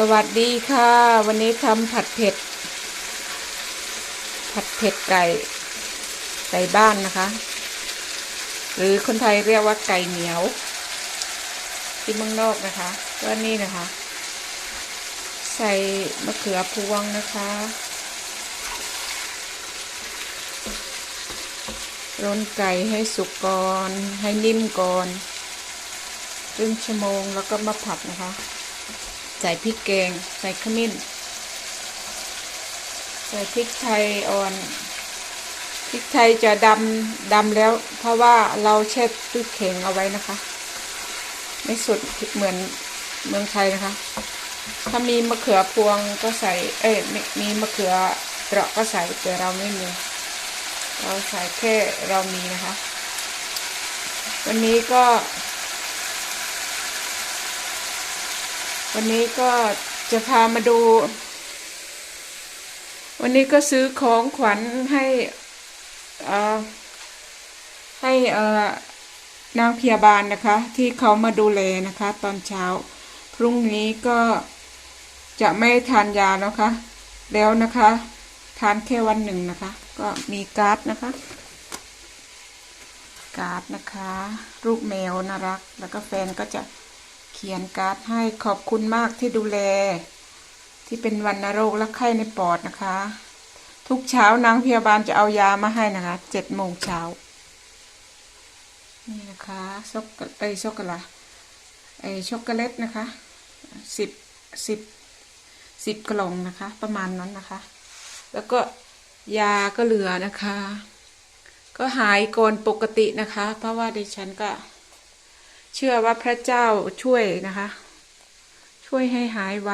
สวัสดีค่ะ วันนี้ทำผัดเผ็ด ผัดเผ็ดไก่ ไก่บ้านนะคะ หรือคนไทยเรียกว่าไก่เหนียว ที่เมืองนอกนะคะก็นี่นะคะ ใส่มะเขือพวงนะคะร้นไก่ให้สุกก่อน ให้นิ่มก่อนครึ่งชั่วโมงแล้วก็มาผัดนะคะ ใส่พริกแกง ใส่ขมิ้น ใส่พริกไทยอ่อน พริกไทยจะดำดำแล้ว เพราะว่าเราเช็ดพริกเข่งเอาไว้นะคะ ไม่สุดเหมือนเมืองไทยนะคะ ถ้ามีมะเขือพวงก็ใส่ เอ้ยมีมีมะเขือเปราะก็ใส่แต่เราไม่มี เราใส่แค่เรามีนะคะ วันนี้ก็ วันนี้ก็จะพามาดู วันนี้ก็ซื้อของขวัญให้ให้เออนางพยาบาลนะคะ ที่เขามาดูแลนะคะ ตอนเช้า พรุ่งนี้ก็จะไม่ทานยาแล้วคะแล้วนะคะ ทานแค่วันหนึ่งนะคะ ก็มีการ์ดนะคะ การ์ดนะคะ รูปแมวน่ารัก แล้วก็แฟนก็จะ ขียนการ์ดให้ขอบคุณมากที่ดูแล ที่เป็นวันนโรคและไข้ในปอดนะคะ ทุกเช้านางพยาบาลจะเอายามาให้นะคะเจ็ดโมงเช้านี่นะคะช็อกไอช็อกโกแลตไอช็อกโกแลตนะคะสิบสิบสิบกล่องนะคะ ประมาณนั้นนะคะ แล้วก็ยาก็เหลือนะคะ ก็หายก่อนปกตินะคะ เพราะว่าดิฉันก็ เชื่อว่าพระเจ้าช่วยนะคะ ช่วยให้หายไว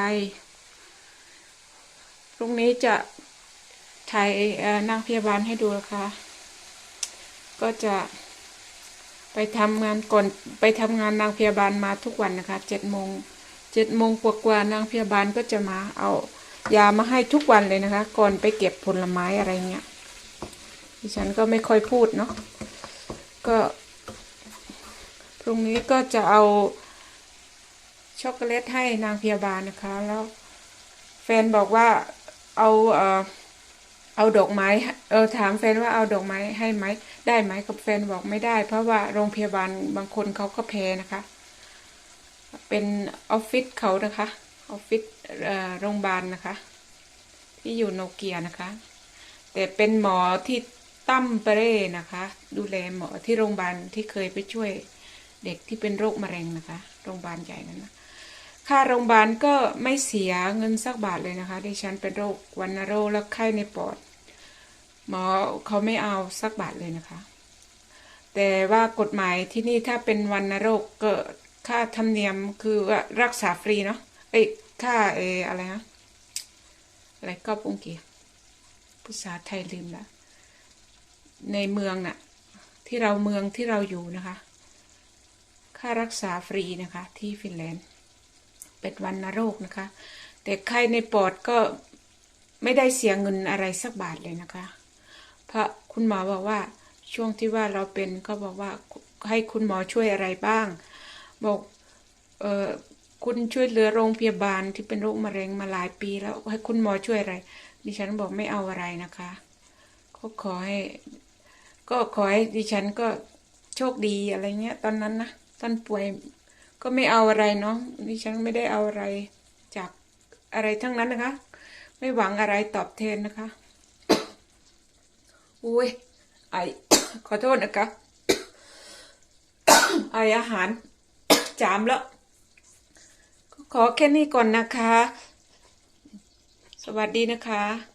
พรุ่งนี้จะถ่ายเอ่อนางพยาบาลให้ดูนะคะ ก็จะไปทำงานก่อนไปทำงานนางพยาบาลมาทุกวันนะคะเจ็ดโมงเจ็ดโมงกว่าๆนางพยาบาลก็จะมาเอายามาให้ทุกวันเลยนะคะ ก่อนไปเก็บผลไม้อะไรเงี้ยดิฉันก็ไม่ค่อยพูดเนาะก็ พรุ่งนี้ก็จะเอาช็อกโกแลตให้นางพยาบาลนะคะ แล้วแฟนบอกว่าเอาเออเอาดอกไม้เออถามแฟนว่าเอาดอกไม้ให้ไหมได้ไหมกับแฟนบอกไม่ได้ เพราะว่าโรงพยาบาลบางคนเขาก็แพ้นะคะ เป็นออฟฟิศเขานะคะออฟฟิศโรงพยาบาลนะคะ ที่อยู่โนเกียนะคะ แต่เป็นหมอที่ตั้มเปรนะคะ ดูแลหมอที่โรงพยาบาลที่เคยไปช่วย เด็กที่เป็นโรคมะเร็งนะคะโรงพยาบาลใหญ่นั้นนะค่าโรงพยาบาลก็ไม่เสียเงินสักบาทเลยนะคะดิฉันเป็นโรควัณโรคและไข้ในปอด หมอเขาไม่เอาสักบาทเลยนะคะ แต่ว่ากฎหมายที่นี่ถ้าเป็นวัณโรคก็ค่าธรรมเนียมคือรักษาฟรีเนาะเอ้ค่าเออะไรนะอะไรก็ปุงเกียภาษาไทยลืมละในเมืองน่ะที่เราเมืองที่เราอยู่นะคะ ค่ารักษาฟรีนะคะ ที่ฟินแลนด์ เป็นวันนรคนะคะ แต่ไข้ในปอดก็ไม่ได้เสียเงินอะไรสักบาทเลยนะคะ เพราะคุณหมอบอกว่าช่วงที่ว่าเราเป็นก็บอกว่าให้คุณหมอช่วยอะไรบ้าง บอกเออคุณช่วยเหลือโรงพยาบาลที่เป็นโรคมะเร็งมาหลายปีแล้วให้คุณหมอช่วยอะไร ดิฉันบอกไม่เอาอะไรนะคะก็ขอให้ ก็ขอให้ดิฉันก็โชคดีอะไรเงี้ย ตอนนั้นนะ ตอนป่วยก็ไม่เอาอะไรเนาะดิฉันไม่ได้เอาอะไรจากอะไรทั้งนั้นนะคะ ไม่หวังอะไรตอบแทนนะคะอุ้ยไอขอโทษนะคะไออาหารจามแล้วก็ขอแค่นี้ก่อนนะคะ สวัสดีนะคะ